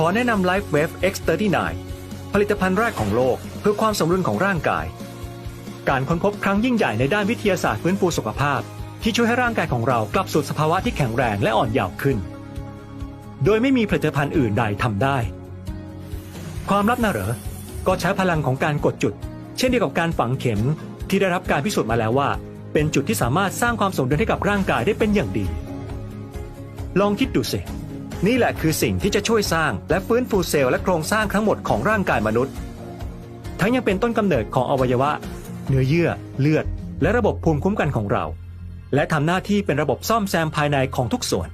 ขอแนะนำ Life Wave X39 ผลิตภัณฑ์แรกของโลกเพื่อความสมดุลของร่างกาย การค้นพบครั้งยิ่งใหญ่ในด้านวิทยาศาสตร์ฟื้นฟูสุขภาพ ที่ช่วยให้ร่างกายของเรากลับสู่สภาวะที่แข็งแรงและอ่อนเยาว์ขึ้น โดยไม่มีผลิตภัณฑ์อื่นใดทำได้ ความลับน่ะเหรอ ก็ใช้พลังของการกดจุด เช่นเดียวกับการฝังเข็มที่ได้รับการพิสูจน์มาแล้วว่า เป็นจุดที่สามารถสร้างความสมดุลให้กับร่างกายได้เป็นอย่างดี ลองคิดดูสิ นี่แหละคือสิ่งที่จะช่วยสร้างและฟื้นฟูเซลล์และโครงสร้างทั้งหมดของร่างกายมนุษย์ ทั้งยังเป็นต้นกำเนิดของอวัยวะ เนื้อเยื่อ เลือด และระบบภูมิคุ้มกันของเรา และทำหน้าที่เป็นระบบซ่อมแซมภายในของทุกส่วน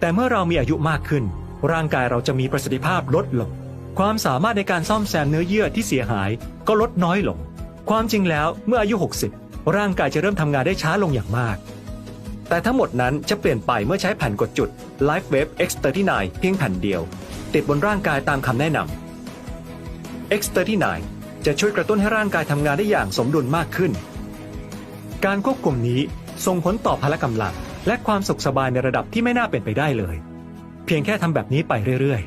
แต่เมื่อเรามีอายุมากขึ้น ร่างกายเราจะมีประสิทธิภาพลดลง ความสามารถในการซ่อมแซมเนื้อเยื่อที่เสียหายก็ลดน้อยลง ความจริงแล้วเมื่ออายุ 60 ร่างกายจะเริ่มทำงานได้ช้าลงอย่างมาก แต่ทั้งหมดนั้นจะเปลี่ยนไปเมื่อใช้แผ่นกดจุด Life Wave X39 เพียงแผ่นเดียว ติดบนร่างกายตามคำแนะนำ X39 จะช่วยกระตุ้นให้ร่างกายทำงานได้อย่างสมดุลมากขึ้น การควบคุมนี้ส่งผลต่อพละกำลัง และความสุขสบายในระดับที่ไม่น่าเป็นไปได้เลย เพียงแค่ทำแบบนี้ไปเรื่อย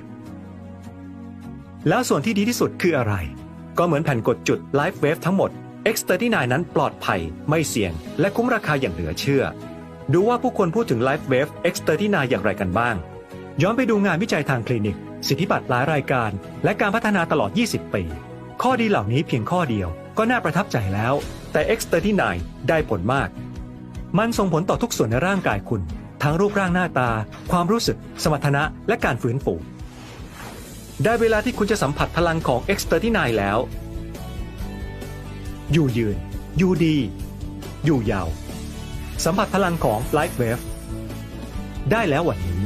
ๆ แล้วส่วนที่ดีที่สุดคืออะไร ก็เหมือนแผ่นกดจุด Life Wave ทั้งหมด X39 นั้นปลอดภัย ไม่เสี่ยง และคุ้มราคาอย่างเหลือเชื่อ ดูว่าผู้คนพูดถึง Life Wave X39 อย่างไรกันบ้าง ย้อนไปดูงานวิจัยทางคลินิก สิทธิบัตรหลายรายการ และการพัฒนาตลอด 20 ปี ข้อดีเหล่านี้เพียงข้อเดียวก็น่าประทับใจแล้ว แต่ X39 ได้ผลมาก มันส่งผลต่อทุกส่วนในร่างกายคุณ ทั้งรูปร่างหน้าตา ความรู้สึก สมรรถนะ และการฟื้นฟูได้เวลาที่คุณจะสัมผัสพลังของ X39 แล้ว อยู่ยืน อยู่ดี อยู่ยาว สัมผัสพลังของ Light Wave ได้แล้ววันนี้